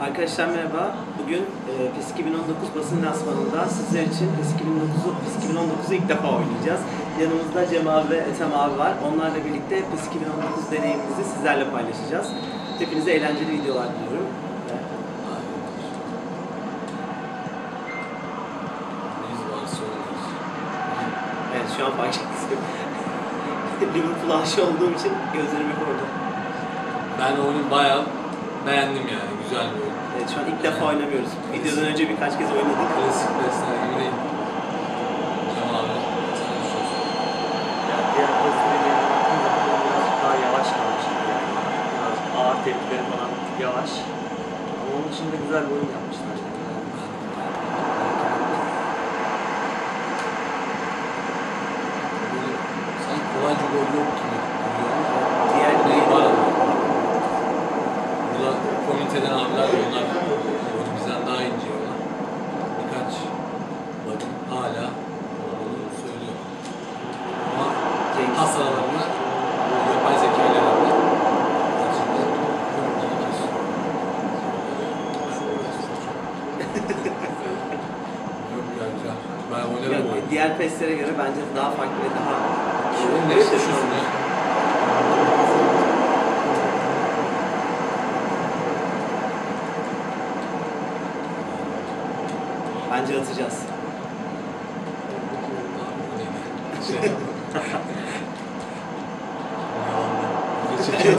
Arkadaşlar merhaba. Bugün e, PES 2019 basın lansmanında sizler için PES 2019'u PES 2019'u ilk defa oynayacağız. Yanımızda Cem abi ve Ethem abi var. Onlarla birlikte PES 2019 deneyimimizi sizlerle paylaşacağız. Hepinize eğlenceli videolar diliyorum. Evet şu an fark ettim. Liverpool aşı olduğum için gözlerim hep orada. Ben oyunu bayağı beğendim yani. Güzel bir oyun. Evet şu an ilk defa oynamıyoruz. Videodan önce birkaç kez oynadık. Klasik besler gibi değil. Cem abi. Sen ne düşünüyorsun? Ya diğer pozisyonu birazcık daha yavaş kalmış gibi yani. Biraz ağır tepkileri falan yavaş. Ama onun dışında güzel bir oyun yapmışlar. Böyle sanki kolayca gol yok gibi duruyor ama Diğer ne var ama. Burada komiteden abiler. Onlar bizden daha iyi inceliyorlar. Birkaç bakın hala onu söylüyor. Ama aralarında bu yapay zeka ile beraber kesiyor. Yok ya güzel. Ben oynarım diğer PES'lere göre bence daha farklı ve daha nereye koşuyorsun ya? Bence atacağız. Şey.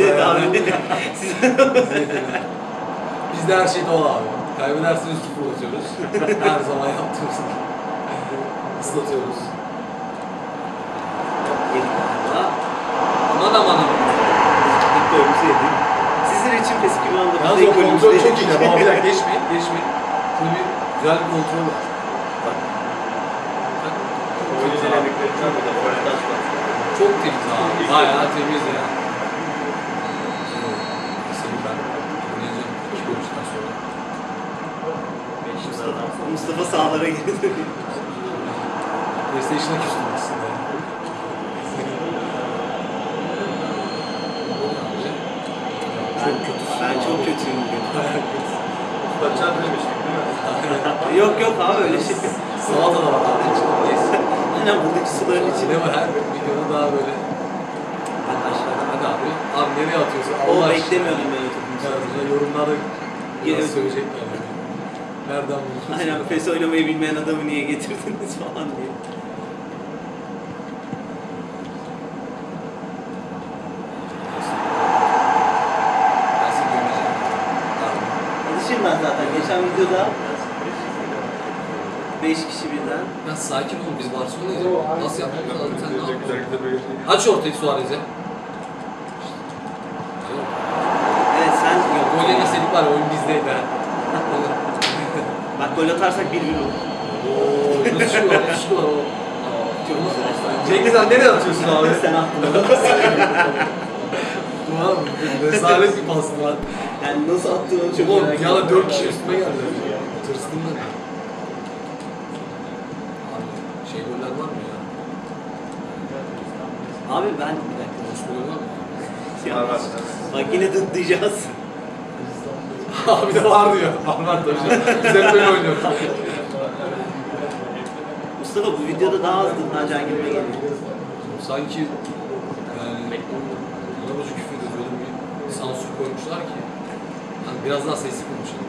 Evet abi. Bizde her şey doğal abi. Kaybederseniz sıfır atıyoruz. Her zaman yaptığımız gibi. Islatıyoruz. Aman aman aman. İlk golümüzü yedik. Sizin için PES 2019'da Yalnız ilk o golümüzü kontrol çok iyi. Ama bir dakika geçmeyin, geçmeyin. Bir güzel bir kontrol var. Bak. Bak. Çok var. Çok temiz abi. Bayağı temiz yani. Seni ben oynayacağım. İki görüşten sonra. Sonra. Mustafa sağlara girdi. PlayStation'a küstüm aslında. Çok kötü. Ben çok kötüyüm bugün. Değil mi? yok yok abi öyle şey. Salata da var abi. Neyse. Aynen buradaki suların içinde. Mi? Her videoda daha böyle. Bak aşağıda. Hadi abi. Abi nereye atıyorsun? O Allah beklemiyordum ben o aşkına. içinde. Ya, yorumlarda biraz söyleyecekler. Nereden bulmuşsun? Aynen PES oynamayı bilmeyen adamı niye getirdiniz falan diye. Ben. Alışayım ben zaten. Geçen videoda 5 kişi birden. Ya sakin olun biz Barcelona'yız. Nasıl yaptık? Sen ne yapıyorsun? Aç ortayı Suarez'e. Evet sen yok. Gol yemeseydik var ya oyun bizdeydi ha. Bak gol atarsak 1-1 olur. Ooo nasıl şu var? Nasıl var o? Cengiz Han nereye atıyorsun abi? sen attın onu. Ulan rezalet bir pastı lan. Yani nasıl attığını çok merak bir ediyorum. 4 kişi üstüme geldi. Tırstım ben. Abi şey goller var mı ya? Abi ben bir dakika. Osman var mı? Ya, bak yine dıtlayacağız. Abi de var diyor. Anlar tabii. Biz hep böyle oynuyoruz. Mustafa bu videoda daha az dıtlanacağın gibi geliyor. Sanki yani buna boşu küfür ediyoruz. Öyle bir sansür koymuşlar ki. Yani biraz daha sesli konuşalım.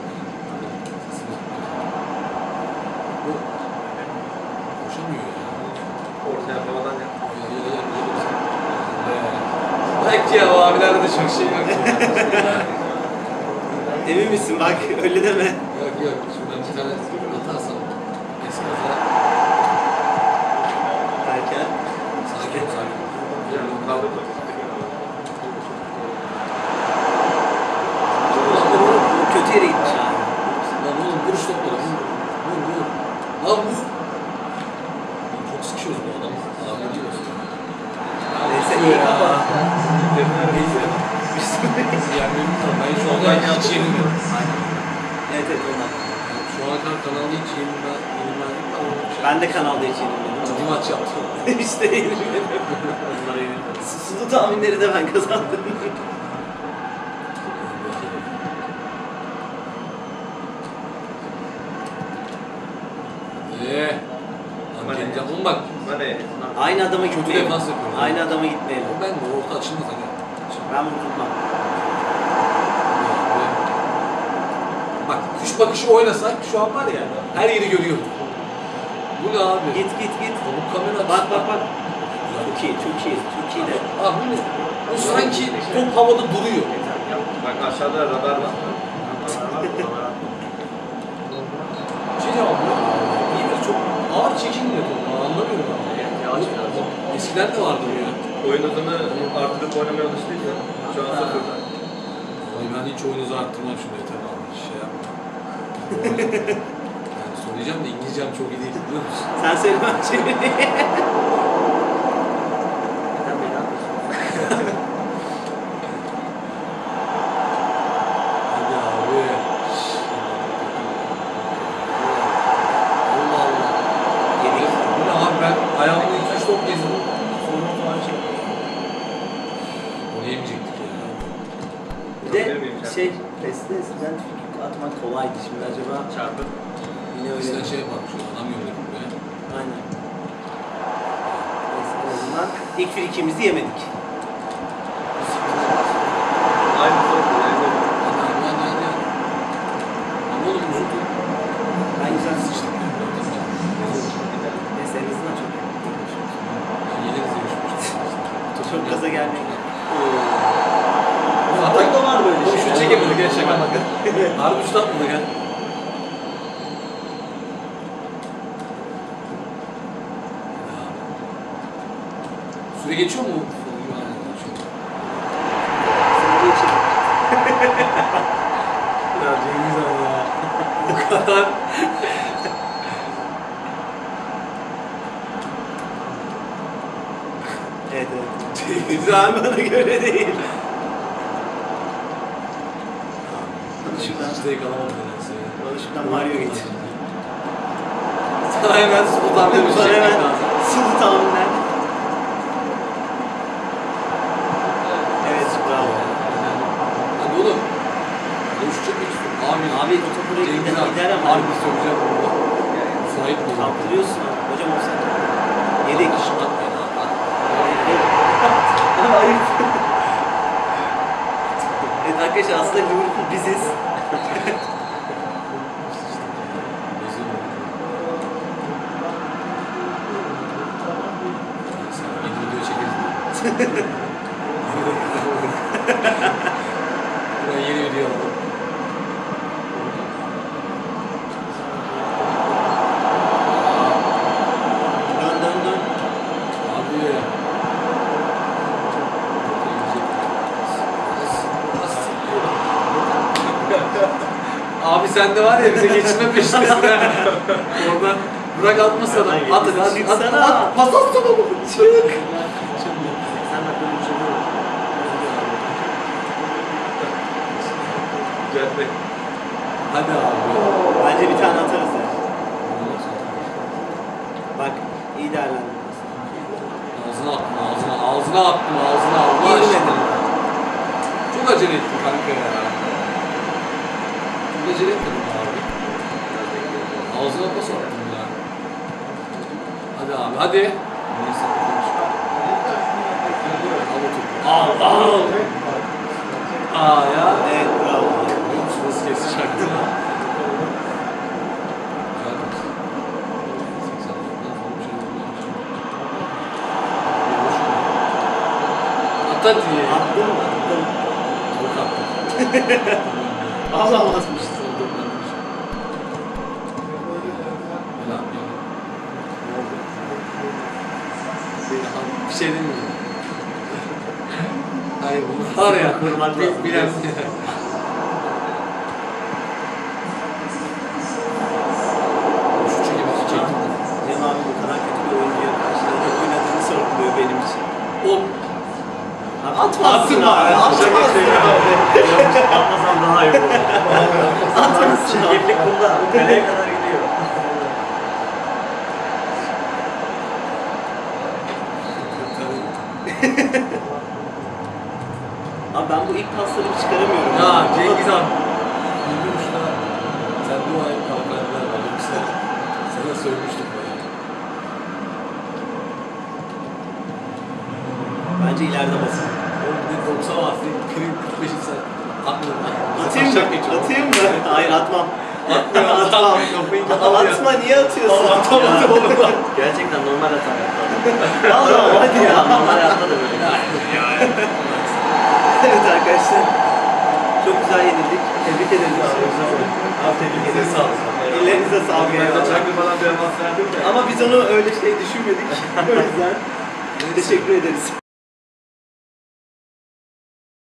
Çok şey yok. Emin misin bak öyle deme. yok yok. Şuradan bir tane atarsam eski kaza. Derken. Sakin sakin ol. Kaldı kötü yere gitmiş abi. Lan oğlum vuruş topları vur. Vur vur. Lan vur. Çok sıkışıyoruz bu adam. Abi diyoruz. Neyse iyi kapat. Diğerlerimiz ben şu anda hiç yenilmedim. Aynen. Evet evet onlar. Yani şu ana kadar kanalda de kanalda hiç yenilmedim. Ciddi maç yaptım. işte yenilmedim. Onlara. Sulu tahminleri de ben kazandım. Eee. Oğlum bak. Mane. Aynı adama gitmeyelim. Aynı adama gitmeyelim. Ben de orta açılmaz hani. Ben bunu tutmam. Kuş bakışı oynasak şu an var ya her yeri görüyorum. Bu ne abi? Git git git. Bu kamera Bak bak bak. Güzel. Çok iyi, çok iyi, çok iyi de. Abi bu ne? Bu sanki top havada duruyor. Yap. Bak aşağıda radar var. Şey diyeceğim abi. İyi de çok ağır çekilmiyor top. Anlamıyorum ben. Evet, Yavaş biraz. Eskiden de vardı bu ya. Oyun hızını artırıp oynamaya alıştıysan şu an sıfırda. Ay ben hiç oyununuzu arttırmam şimdi yeter abi. Yani söyleyeceğim de İngilizcem çok iyi değil biliyor musun? Sen söyle ben çevireyim. Yeter Bey, ne yapıyorsun? Hadi abi. Allah Allah. Yedik. Bu ne abi ben ayağımda iki üç top gezdim. Sonra falan şey Onu yemeyecektik ya. Bir de şey, PES'te eskiden atmak kolaydı. Şimdi acaba Çarpı. yine öyle. Eskiden şey yaparmış ya. Adam yönledik buraya. Aynen. Neyse, en azından ilk frikimizi yemedik. Aynı top. Ben güzel sıçtım. Neyse en azından çok Ya Yeneriz demişmiştim. Çok gaza gelmeyin. Atak da var böyle şeyler. şut çekemedik ya şaka maka. Harbi şut atmadık ha. Süre geçiyor mu? Ya Cengiz ya. Bu kadar. Evet evet. Cengiz Han bana göre değil. Şuradan, Hiç de yakalamadım nedense şuradan Mario getir. Sana hemen sultan demiş. Bana hemen sulu tahminler. Evet bravo. Hadi oğlum. Çekmek istiyorum. Abi, Abi o Cengiz gider, gider ama. Harbi söyleyeceğim burada. Sahip mi? Kaptırıyorsun abi. Hocam olsa. Yedek. Şut atmayın abi. ayıp. evet arkadaşlar aslında Liverpool biziz. Rezil oldum. Neyse, sen de var ya bize geçme peşindesin ha. Oradan bırak atmasana. At at. At Çıksana. at. Pas atsana bu. Çık. Şey. Düzeltmek. Hadi abi. Bence bir tane atarız ya. Bak iyi değerlendirdin. Ağzına attım, ağzına, ağzına attım, ağzına Allah aşkına. Çok acele ettim kanka ya. Acele etmedim abi. Ağzına pas attım ya. Hadi abi, hadi. Neyse. Al. Al. Aa ya. Evet bravo. Musun nasıl kesecektim ya? Güzel pas. 80'lerden sonra bir olmamış. Bir boş ver. At hadi. Attın mı? Attın. Çok attım. Ağlamazmış. Bir şey mi? Hayır bunu var ya. Lazım, Bilen. Cem abi. Oğlum Abi atmazsın Atma abi. ya. Atmazsın abi. Atmasam daha iyi olur. Atmazsın abi. Çirkeflik bunda. Kaleye kadar Abi ben bu ilk pasları bir çıkaramıyorum. ya Cengiz Han. Bilmiyorum şuna. Sen bu ay kalkarlar var. Yoksa sana söylemiştim böyle. ileride basın. Oğlum bir de 90 var. Senin 45'i sen atmadın. Atayım mı? Atayım mı? Hayır atmam. Atmıyor. Atmam. Ya. Atma niye atıyorsun? Atamadım Ya. oğlum ben. Gerçekten normal hata yaptı. Vallahi hadi ya. normal hayatta da böyle. Evet arkadaşlar. Çok güzel yenildik. Tebrik ederiz. Abi tebrik ederiz. Sağ olun. Ellerinize sağlık. Ben de eyvallah. çaktırmadan bir avans verdim de. Ama biz onu öyle şey düşünmedik. o yüzden teşekkür ederiz.